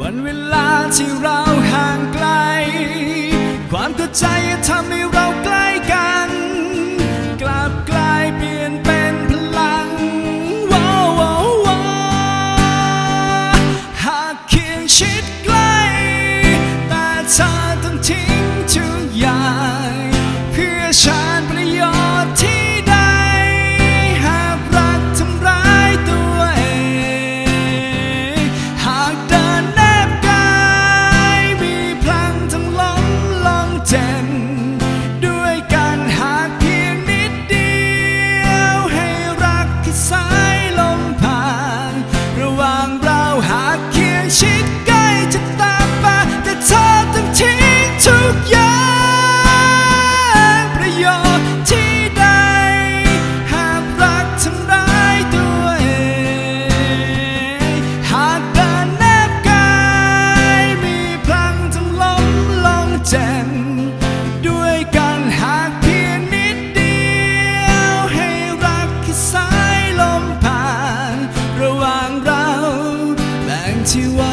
วันเวลาที่เราห่างไกล ความตัวใจทำให้เราใกล้กัน กลับกลายเปลี่ยนเป็นพลังว้าวว้าวาหากเขียนชิดใกล้แต่เธอต้องทิ้งทุกอย่างเพื่อฉัน to us.